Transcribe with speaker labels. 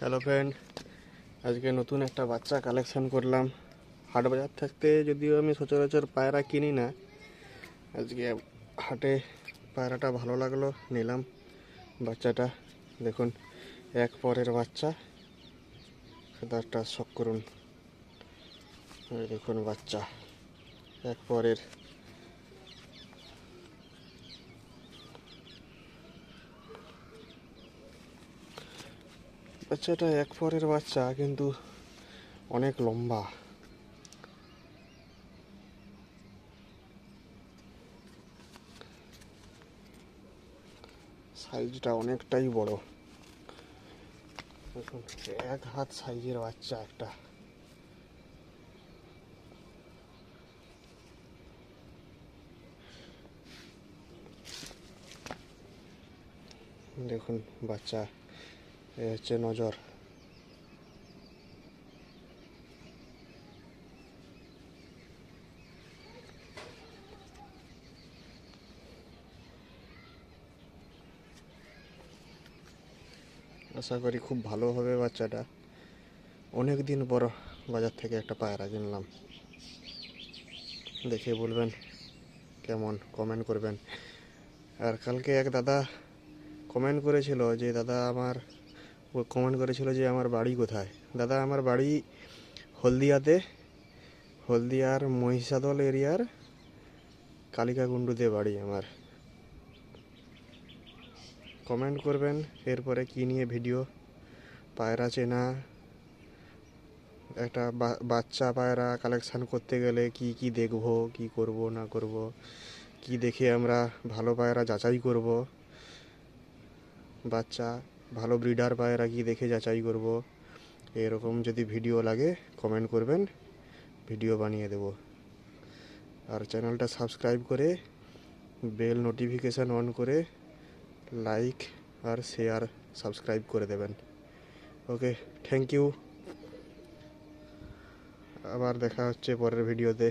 Speaker 1: Hello friend আজকে নতুন একটা বাচ্চা কালেকশন করলাম। হাট বাজার থাকতে যদিও আমি সচরাচর পায়রা কিনি না, আজকে হাটে পায়রাটা ভালো লাগল, নিলাম বাচ্চাটা। দেখুন, এক পরের বাচ্চা। সেটা শখ করুন। দেখুন বাচ্চা, এক পরের। বাচ্চাটা এক পরের বাচ্চা, কিন্তু অনেক লম্বা। সাইজটা অনেকটাই বড়। দেখুন, এক হাত সাইজের বাচ্চা একটা। দেখুন, বাচ্চা এ হচ্ছে নজর। আশা করি খুব ভালো হবে বাচ্চাটা। অনেক দিন পর বাজার থেকে একটা পায়রা কিনলাম। দেখে বলবেন কেমন কমেন্ট করবেন। আর কালকে এক দাদা কমেন্ট করেছিল যে, দাদা, আমার ও কমেন্ট করেছিল যে আমার বাড়ি কোথায়। দাদা, আমার বাড়ি হলদিয়াতে, হলদিয়ার মহিষাদল এরিয়ার কালিকাকুণ্ডুতে বাড়ি আমার। কমেন্ট করবেন এরপরে কী নিয়ে ভিডিও। পায়রা চেনা, একটা বাচ্চা পায়রা কালেকশান করতে গেলে কি কি দেখব, কি করব, না করব, কি দেখে আমরা ভালো পায়রা যাচাই করব। বাচ্চা ভালো ব্রিডার পায়রা কি দেখে যাচাই করব। এরকম যদি ভিডিও লাগে কমেন্ট করবেন। ভিডিও বানিয়ে দেব। আর চ্যানেলটা সাবস্ক্রাইব করে বেল নোটিফিকেশান অন করে লাইক আর শেয়ার সাবস্ক্রাইব করে দেবেন। ওকে থ্যাংক ইউ আবার দেখা হচ্ছে পরের ভিডিওতে